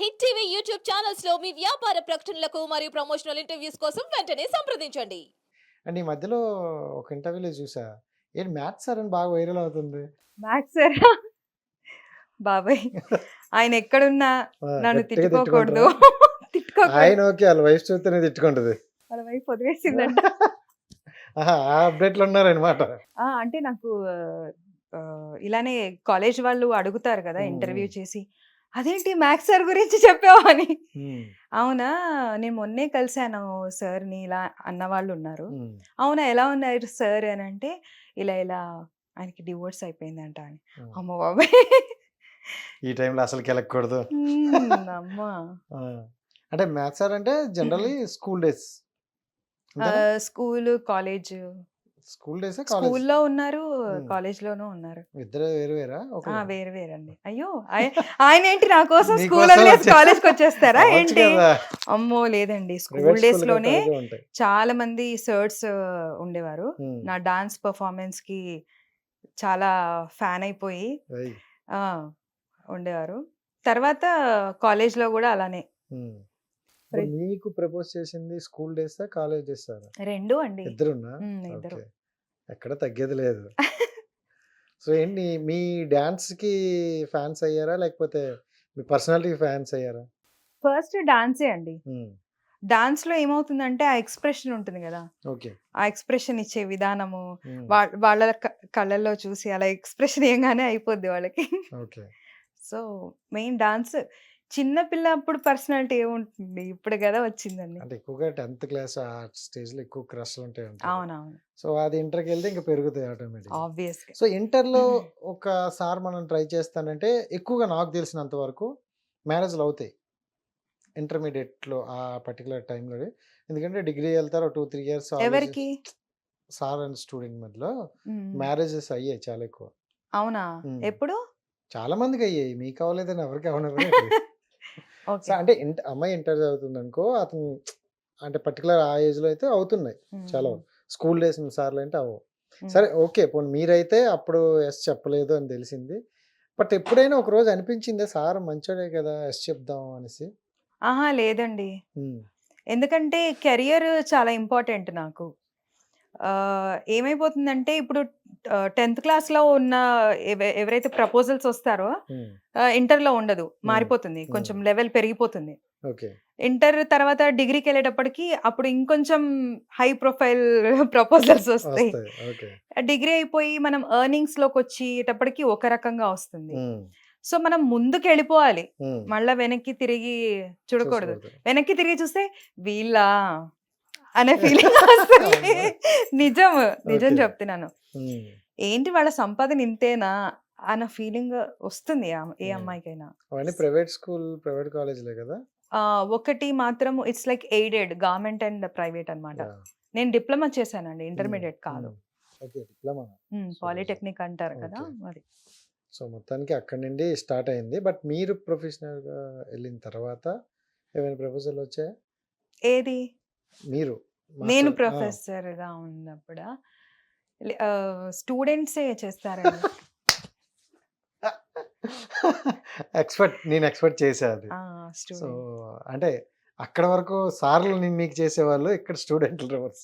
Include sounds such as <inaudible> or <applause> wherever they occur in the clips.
Hit TV YouTube ఛానల్స్లో మీ వ్యాపార ప్రకటనలకు మరియు ప్రమోషనల్ ఇంటర్వ్యూస్ కోసం వెంటనే సంప్రదించండి. అండ్ ఈ మధ్యలో ఒక ఇంటర్వ్యూలో చూసా ఏంటి మ్యాథ్స్ సార్ అని బాగా వైరల్ అవుతుంది. Maths sir? బాబాయ్ ఆయన ఎక్కడున్నా నన్ను గట్టిగా తిట్టుకోకూడదు. ఆయన ఓకే వాళ్ళ వైఫ్ చూస్తేనే తిట్టుకుంటది. వాళ్ళ వైఫ్ వదిలేసిందంట. ఆహా, ఆ అప్డేట్లు ఉన్నారనమాట ఆ, అంటే నాకు ఆ, ఇలానే కాలేజ్ వాళ్ళు అడుగుతారు కదా. ఇంటర్వ్యూ చేసి అదేంటి మ్యాథ్స్ సార్ గురించి చెప్పావు అని. అవునా? నేను మొన్నే కలిశాను సార్ని ఇలా అన్న వాళ్ళు ఉన్నారు. అవునా? ఎలా ఉన్నారు సార్ అని అంటే ఇలా ఇలా ఆయనకి డివోర్స్ అయిపోయిందంట అని. అమ్మ బాబాయ్! ఈ టైంలో అసలు కెలకూడదు మ్మ్, అమ్మా. అంటే మ్యాథ్స్ సార్ అంటే generally school days. School college school days college? స్కూల్లో ఉన్నారు. కాలేజ్ లోనూ ఉన్నారు. ఇద్దరు వేరు వేరా? వేరు. వేరండి. అయ్యో ఆయ- ఆయన ఏంటి నా కోసం స్కూల్ వచ్చే- కాలేజ్కి వచ్చేస్తారా? ఏంటి. అమ్మో లేదండి. స్కూల్ డేస్లోనే. చాలా మంది సర్ట్స్ ఉండేవారు. నా డాన్స్ పర్ఫార్మెన్స్కి చాలా ఫ్యాన్ అయిపోయి అయ్, ఆ, ఉండేవారు. తర్వాత కాలేజ్లో కూడా అలానే. మీకు ప్రపోజ్ చేసింది స్కూల్ డేసా కాలేజ్ డేసా రెండు అండి. ఇద్దరున్నా? ఇద్దరు. ఎక్కడ తగ్గేది లేదు. <laughs> సో ఏంటి మీ డాన్స్కి ఫ్యాన్స్ అయ్యారా? లేకపోతే మీ పర్సనాలిటీ ఫ్యాన్స్ అయ్యారా? ఫస్ట్ డాన్సే అండి. డాన్స్లో ఏమవుతుందంటే ఆ ఎక్స్ప్రెషన్ ఉంటుంది కదా! ఓకే. ఆ ఎక్స్ప్రెషన్ ఇచ్చే విధానము వాళ్ళ కళ్ళల్లో చూసి అలా ఎక్స్ప్రెషన్ ఏంగానే అయిపోద్ది వాళ్ళకి. ఓకే. సో మెయిన్ డాన్స్ చిన్న పిల్ల అప్పుడు పర్సనాలిటీ ఏముంటుంది ఇప్పుడు కదా వచ్చిందండి. అంటే ఎక్కువగా టెన్త్ క్లాస్ ఆ స్టేజ్లో ఎక్కువ క్రష్ ఉంటాయి. అవునవును. సో అది ఇంటర్కి వెళ్తే ఇంకా పెరుగుతాయి ఆటోమేటిక్ ఆబ్వియస్ సో ఇంటర్లో ఒకసారి మనం ట్రై చేస్తానంటే ఎక్కువగా నాకు తెలిసినంత వరకు మ్యారేజ్లు అవుతాయి. ఇంటర్మీడియట్లో ఆ పర్టికులర్ టైంలో ఎందుకంటే డిగ్రీ వెళ్తారు టూ త్రీ ఇయర్స్ ఎవరికి? సార్ అండ్ స్టూడెంట్ మధ్యలో. మ్యారేజెస్ అయ్యాయి చాలా ఎక్కువ. అవునా. ఎప్పుడు? చాలా మందికి అయ్యాయి. మీకు అవ్వలేదని ఎవరికి అవనరు అంటే అమ్మాయి ఇంటర్ చదువుతుంది అనుకో అతను అంటే పర్టికులర్ ఆ ఏజ్లో అయితే అవుతున్నాయి చాలా స్కూల్ డేస్ సార్లు అంటే అవ్వవు. సరే ఓకే పోనీ మీరైతే అప్పుడు ఎస్ చెప్పలేదు అని తెలిసింది. బట్ ఎప్పుడైనా ఒక రోజు అనిపించిందే సార్ మంచోడే కదా ఎస్ చెప్దాం అనేసి? ఆహా! లేదండి. ఎందుకంటే కెరియర్ చాలా ఇంపార్టెంట్ నాకు. ఏమైపోతుందంటే ఇప్పుడు టెన్త్ క్లాస్లో ఉన్న ఎవ- ఎవరైతే ప్రపోజల్స్ వస్తారో ఉమ్, ఇంటర్లో ఉండదు మారిపోతుంది కొంచెం లెవెల్ పెరిగిపోతుంది. ఇంటర్ తర్వాత డిగ్రీకి వెళ్ళేటప్పటికి అప్పుడు ఇంకొంచెం హై ప్రొఫైల్ <laughs> ప్రపోజల్స్ వస్తాయి. డిగ్రీ అయిపోయి మనం ఎర్నింగ్స్లోకి వచ్చేటప్పటికి ఒక రకంగా వస్తుంది. సో మనం ముందుకు వెళ్ళిపోవాలి మళ్ళా వెనక్కి తిరిగి చూడకూడదు. వెనక్కి తిరిగి చూస్తే వీళ్ళ? అనే <laughs> ఫీలింగ్ వస్తుంది. నిజం. నిజం. చెప్తున్నాను. ఏంటి వాళ్ళ సంపాదన ఇంతేనా అన్న ఫీలింగ్ వస్తుంది ఏ. అమ్మాయికైనా. అవన్నీ ప్రైవేట్ స్కూల్ ప్రైవేట్ కాలేజ్లే కదా? ఒకటి మాత్రం it's like aided government and private అన్నమాట. Yeah. నేను డిప్లొమా చేశానండి ఇంటర్మీడియట్ కాదు. పాలిటెక్నిక్ అంటారు కదా. అది సో మొత్తానికి అక్కడి నుండి స్టార్ట్ అయింది. బట్ మీరు ప్రొఫెషనల్గా వెళ్ళిన తర్వాత ఏమైనా ప్రపోజల్ వచ్చాయా? ఏది? మీరు నేను ప్రొఫెసర్గా ఉన్నప్పుడు? స్టూడెంట్సే చేస్తారండి. ఎక్స్పెక్ట్ నేను ఎక్స్పెక్ట్ చేసా అది. సో అంటే అక్కడ వరకు సార్లు నేను మీకు చేసేవాళ్ళు ఇక్కడ స్టూడెంట్లు రివర్స్.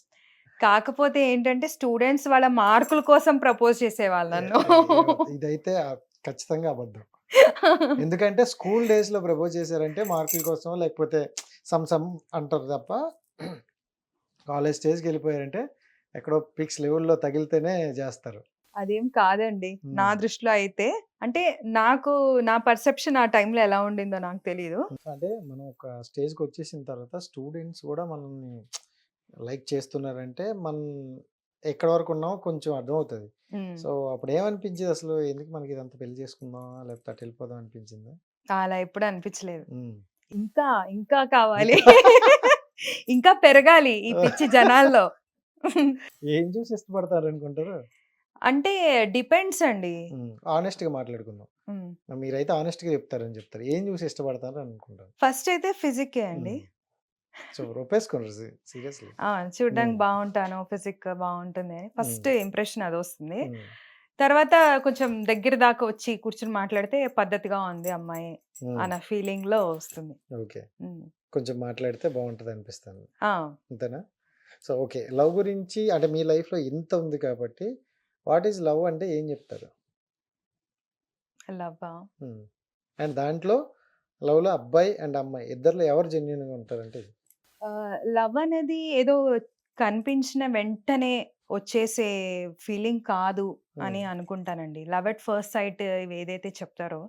కాకపోతే ఏంటంటే స్టూడెంట్స్ వాళ్ళ మార్కుల కోసం ప్రపోజ్ చేసేవాళ్ళు నన్ను. ఇదైతే ఖచ్చితంగా అబద్ధం. ఎందుకంటే స్కూల్ డేస్లో ప్రపోజ్ చేశారంటే మార్కుల కోసం లేకపోతే సమ్ సమ్ అంటారు తప్ప కాలేజ్ స్టేజ్కి వెళ్ళిపోయారంటే ఎక్కడో పిక్స్ లెవెల్లో తగిలితేనే చేస్తారు. అదేం కాదండి. నా. దృష్టిలో అయితే అంటే నాకు నా పర్సెప్షన్ ఆ టైంలో ఎలా ఉండిందో నాకు తెలియదు అంటే మనం ఒక స్టేజ్కి వచ్చేసిన తర్వాత స్టూడెంట్స్ కూడా మనల్ని లైక్ చేస్తున్నారంటే మనం ఎక్కడ వరకు ఉన్నామో కొంచెం అర్థమవుతుంది. సో అప్పుడు ఏమనిపించింది అసలు? ఎందుకు మనకి ఇదంతా పెళ్ళి చేసుకుందాం లేకపోతే అటు వెళ్ళిపోదాం అనిపించింది? అలా ఎప్పుడు అనిపించలేదు. ఇంకా ఇంకా కావాలి. <laughs> ఇంకా పెరగాలి ఈ పిచ్చి జనాల్లో. ఏం చూసి ఇష్టపడతారు అనుకుంటారు అంటే డిపెండ్స్ అండి. ఆనెస్ట్గా మాట్లాడుకుందాం. మీరైతే ఆనెస్ట్గా చెప్తారని చెప్తారు. ఏం చూసి ఇష్టపడతారు అనుకుంటారు ఫస్ట్ అయితే ఫిజిక్ అండి సో రొప్పేసుకున్నారు సీరియస్లీ చూడ్డానికి. బాగుంటాను. ఫిజిక్ బాగుంటుంది అని. ఫస్ట్ ఇంప్రెషన్ అది వస్తుంది తర్వాత కొంచెం దగ్గర దాకా వచ్చి కూర్చొని మాట్లాడితే పద్ధతిగా ఉంది అమ్మాయి అన్న ఫీలింగ్లో వస్తుంది. ఓకే. కొంచెం మాట్లాడితే బాగుంటుంది అనిపిస్తుంది. అంతేనా? So okay. లవ్ గురించి అంటే మీ లైఫ్లో ఇంత ఉంది కాబట్టి వాట్ ఈజ్ లవ్ అంటే ఏం చెప్తారు? లవ్వా? అండ్ దాంట్లో లవ్లో అబ్బాయి అండ్ అమ్మాయి ఇద్దరిలో ఎవరు జెన్యున్గా ఉంటారంటే? ఇది. లవ్ అనేది ఏదో కనిపించిన వెంటనే వచ్చేసే ఫీలింగ్ కాదు అని అనుకుంటానండి. లవ్ ఎట్ ఫస్ట్ సైట్ ఏదైతే చెప్తారో.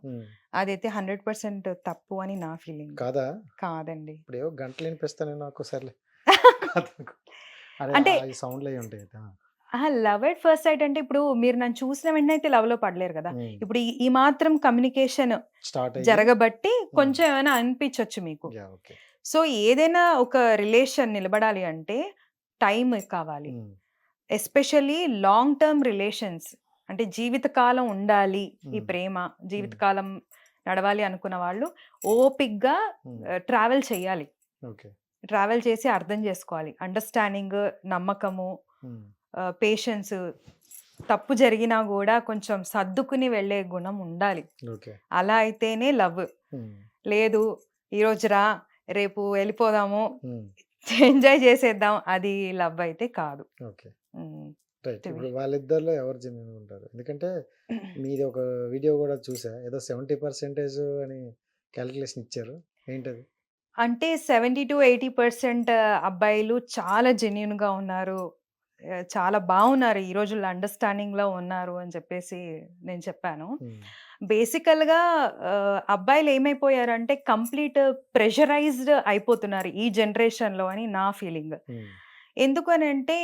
అదైతే హండ్రెడ్ పర్సెంట్ తప్పు అని నా ఫీలింగ్. కాదా? కాదండి. ఇప్పుడు గంటలు వినిపిస్తాను నాకు సర్లే <laughs> అంటే- సౌండ్లు అవి ఉంటాయి. లవ్ ఎట్ ఫస్ట్ సైట్ అంటే ఇప్పుడు మీరు నన్ను చూసిన వెంటనే అయితే లవ్లో పడలేరు కదా. ఇప్పుడు ఈ- మాత్రం కమ్యూనికేషన్ జరగబట్టి కొంచెం ఏమైనా అనిపించవచ్చు మీకు. సో ఏదైనా ఒక రిలేషన్ నిలబడాలి అంటే టైం కావాలి. Um, especially long term relations అంటే జీవితకాలం ఉండాలి ఈ. ప్రేమ జీవితకాలం నడవాలి అనుకున్న వాళ్ళు ఓపిక్గా ట్రావెల్ చేయాలి. ట్రావెల్ చేసి అర్థం చేసుకోవాలి. అండర్స్టాండింగ్ నమ్మకము పేషెన్స్ తప్పు జరిగినా కూడా కొంచెం సర్దుకుని వెళ్ళే గుణం ఉండాలి. అలా అయితేనే లవ్. లేదు ఈరోజు రా రేపు వెళ్ళిపోదాము. ఎంజాయ్ చేసేద్దాం. అది లవ్ అయితే కాదు. ఓకే. రైట్. To be. ఇప్పుడు వాళ్ళిద్దరిలో ఎవరు జెన్యున్ ఉంటారు? ఎందుకంటే మీది ఒక వీడియో కూడా చూసా. ఏదో సెవెంటీ పర్సెంటేజ్ అని క్యాలిక్యులేషన్ ఇచ్చారు. ఏంటది? అంటే సెవెంటీ టు ఎయిటీ పర్సెంట్ అబ్బాయిలు చాలా జెన్యున్గా ఉన్నారు. ఆ, చాలా బాగున్నారు ఈ రోజుల్లో అండర్స్టాండింగ్లో ఉన్నారు అని చెప్పేసి నేను చెప్పాను. ఉమ్, బేసికల్గా అబ్బాయిలు ఏమైపోయారంటే కంప్లీట్ ప్రెషరైజ్డ్ అయిపోతున్నారు ఈ జనరేషన్లో అని నా ఫీలింగ్. ఎందుకనంటే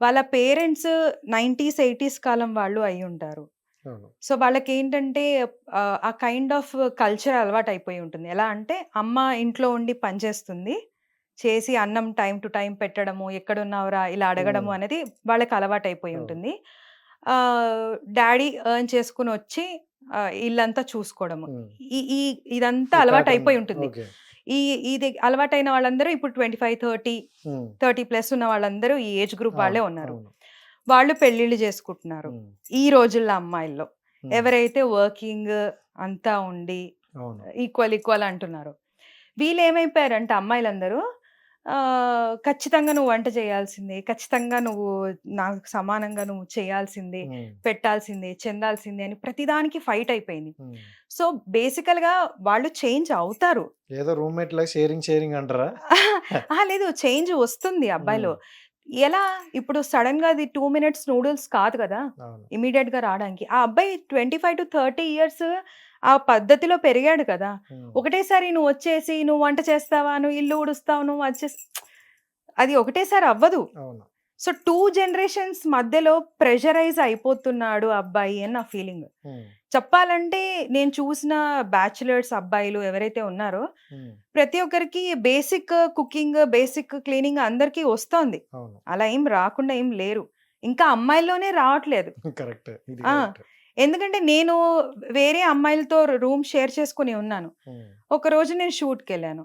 వాళ్ళ పేరెంట్స్ నైంటీస్ ఎయిటీస్ కాలం వాళ్ళు అయి ఉంటారు సో వాళ్ళకి ఏంటంటే ఆ, కైండ్ ఆఫ్ కల్చర్ అలవాటు అయిపోయి ఉంటుంది. ఎలా అంటే అమ్మ ఇంట్లో ఉండి పనిచేస్తుంది చేసి అన్నం టైం టు టైం పెట్టడము ఎక్కడున్నావురా ఇలా అడగడము. అనేది వాళ్ళకి అలవాటు అయిపోయి అవును. డాడీ ఎర్న్ చేసుకుని వచ్చి ఇల్లంతా చూసుకోవడము. ఈ ఈ ఇదంతా ఈ అలవాటు అయిపోయి ఉంటుంది ఓకే. ఈ ఇది అలవాటైన వాళ్ళందరూ ఇప్పుడు twenty five thirty thirty plus ఉన్న వాళ్ళందరూ ఈ ఏజ్ గ్రూప్ వాళ్ళే అవును, ఉన్నారు. అవును, వాళ్ళు పెళ్ళిళ్ళు చేసుకుంటున్నారు. ఈ రోజుల్లో అమ్మాయిల్లో ఎవరైతే వర్కింగ్ అంతా ఉండి అవును. ఈక్వల్ ఈక్వల్ అంటున్నారు వీళ్ళు ఏమైపోయారంటే అమ్మాయిలందరూ ఆ, ఖచ్చితంగా నువ్వు వంట చేయాల్సిందే. ఖచ్చితంగా నువ్వు నాకు సమానంగా నువ్వు చేయాల్సిందే పెట్టాల్సిందే చెందాల్సిందే అని ప్రతిదానికి ఫైట్ అయిపోయింది. సో బేసికల్గా వాళ్ళు చేంజ్ అవుతారు. ఏదో రూమ్మేట్ లాగా షేరింగ్ షేరింగ్ అంటారా? లేదు. చేంజ్ వస్తుంది అబ్బాయిలో. ఎలా? ఇప్పుడు సడన్గా అది టూ మినిట్స్ నూడిల్స్ కాదు కదా! ఇమీడియట్గా రావడానికి. ఆ అబ్బాయి twenty five to thirty years ఆ పద్ధతిలో పెరిగాడు కదా. ఒకటేసారి నువ్వు వచ్చేసి నువ్వు వంట చేస్తావా? నువ్వు ఇల్లు ఊడుస్తావు? నువ్వు వచ్చేసి అది ఒకటేసారి అవ్వదు. సో టూ జనరేషన్స్ మధ్యలో ప్రెషరైజ్ అయిపోతున్నాడు అబ్బాయి అని నా ఫీలింగ్. చెప్పాలంటే నేను చూసిన బ్యాచులర్స్ అబ్బాయిలు ఎవరైతే ఉన్నారో ప్రతి ఒక్కరికి బేసిక్ కుకింగ్ బేసిక్ క్లీనింగ్ అందరికీ వస్తోంది. అలా ఏం రాకుండా ఏం లేరు. ఇంకా అమ్మాయిల్లోనే రావట్లేదు. ఎందుకంటే నేను వేరే అమ్మాయిలతో రూమ్ షేర్ చేసుకుని ఉన్నాను. ఒక రోజు నేను షూట్కి వెళ్ళాను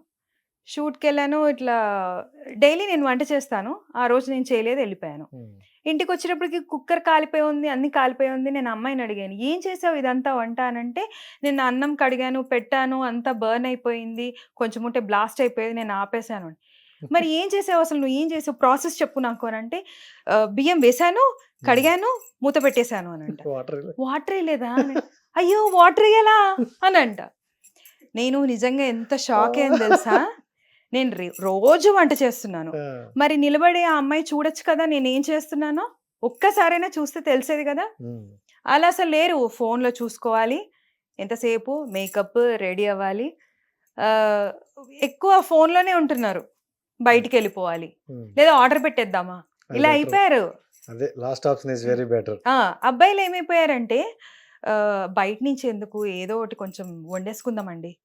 షూట్కి వెళ్ళాను ఇట్లా డైలీ నేను వంట చేస్తాను. ఆ రోజు నేను చేయలేదు వెళ్ళిపోయాను. ఇంటికి వచ్చేటప్పటికి కుక్కర్ కాలిపోయి ఉంది అన్ని కాలిపోయి ఉంది నేను అమ్మాయిని అడిగాను ఏం చేసావు ఇదంతా వంట? అని అంటే నేను అన్నం కడిగాను పెట్టాను అంతా బర్న్ అయిపోయింది కొంచెం ఉంటే బ్లాస్ట్ అయిపోయేది నేను ఆపేశాను. <laughs> మరి ఏం చేసావు అసలు నువ్వు? ఏం చేసావు? ప్రాసెస్ చెప్పు నాకు. అని అంటే "ఆ, బియ్యం వేశాను కడిగాను మూత పెట్టేశాను అని అంట. వాటర్ లేదా. అయ్యో వాటర్ ఎలా అని అంట. నేను నిజంగా ఎంత షాక్ అయింది తెలుసా? నేను రోజు వంట చేస్తున్నాను. మరి నిలబడి ఆ అమ్మాయి చూడొచ్చు కదా నేను ఏం చేస్తున్నానో? ఒక్కసారైనా చూస్తే తెలిసేది కదా? అలా అసలు లేరు. ఫోన్లో చూసుకోవాలి ఎంతసేపు మేకప్ రెడీ అవ్వాలి. ఎక్కువ ఫోన్లోనే ఉంటున్నారు. బయటికి వెళ్ళిపోవాలి. లేదా ఆర్డర్ పెట్టేద్దామా? ఇలా. అయిపోయారు. అదే last option is very better. ఆ, అబ్బాయిలు ఏమైపోయారంటే బయట నుంచి ఎందుకు ఏదో ఒకటి కొంచెం వండేసుకుందామండి.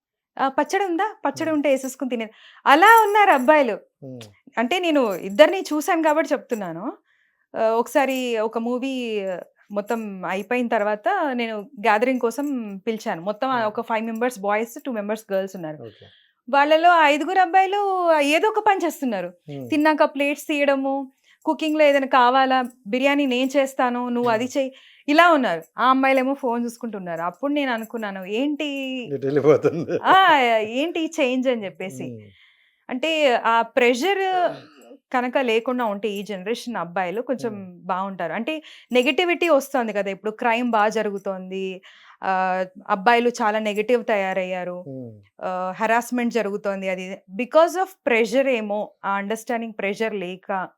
పచ్చడి ఉందా? పచ్చడి. ఉంటే వేసేసుకుని తినేది. అలా ఉన్నారు అబ్బాయిలు. అంటే నేను ఇద్దరిని చూశాను కాబట్టి చెప్తున్నాను. ఒకసారి ఒక మూవీ మొత్తం అయిపోయిన తర్వాత నేను గ్యాదరింగ్ కోసం పిలిచాను. మొత్తం. ఒక five members boys two members girls ఉన్నారు. వాళ్ళలో ఐదుగురు అబ్బాయిలు ఏదో ఒక పని చేస్తున్నారు. తిన్నాక ప్లేట్స్ తీయడము కుకింగ్లో ఏదైనా కావాలా? బిర్యానీ నేను చేస్తాను నువ్వు అది. చెయ్యి ఇలా ఉన్నారు. ఆ అమ్మాయిలేమో ఫోన్ చూసుకుంటున్నారు. అప్పుడు నేను అనుకున్నాను ఏంటి ఏంటి చేంజ్ అని చెప్పేసి. అంటే ఆ ప్రెషర్ కనుక లేకుండా ఉంటే ఈ జనరేషన్ అబ్బాయిలు కొంచెం. బాగుంటారు. అంటే నెగటివిటీ వస్తుంది కదా ఇప్పుడు క్రైమ్ బాగా జరుగుతోంది. అబ్బాయిలు చాలా నెగటివ్ తయారయ్యారు. హెరాస్మెంట్ జరుగుతోంది అది. బికాస్ ఆఫ్ ప్రెషర్ ఏమో ఆ అండర్స్టాండింగ్ ప్రెషర్ లేక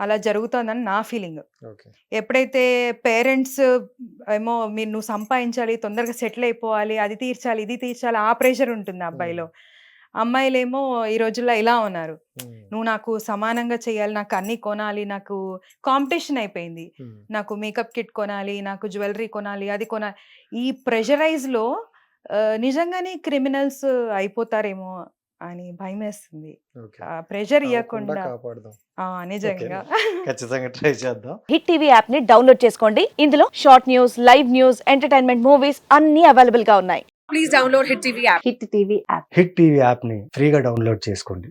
అలా జరుగుతోందని నా ఫీలింగ్. ఎప్పుడైతే పేరెంట్స్ ఏమో మీరు నువ్వు సంపాదించాలి తొందరగా సెటిల్ అయిపోవాలి అది తీర్చాలి ఇది తీర్చాలి ఆ ప్రెషర్ ఉంటుంది అబ్బాయిలో. అమ్మాయిలేమో ఈ రోజుల్లో ఇలా ఉన్నారు. నువ్వు నాకు సమానంగా చేయాలి నాకు అన్ని కొనాలి నాకు కాంపిటీషన్ అయిపోయింది. నాకు మేకప్ కిట్ కొనాలి నాకు జ్యువెలరీ కొనాలి అది కొనాలి. ఈ ప్రెషరైజ్లో నిజంగానే క్రిమినల్స్ అయిపోతారేమో అని భయం వేస్తుంది ప్రెషర్ ఇవ్వకుండా నిజంగా. ఖచ్చితంగా ట్రై చేద్దాం. హిట్ టీవీ యాప్ని డౌన్లోడ్ చేసుకోండి. ఇందులో short news live news entertainment movies అన్ని అవైలబుల్గా ఉన్నాయి. please download Hit TV app. Hit TV app. Hit TV యాప్ని ఫ్రీగా డౌన్లోడ్ చేసుకోండి.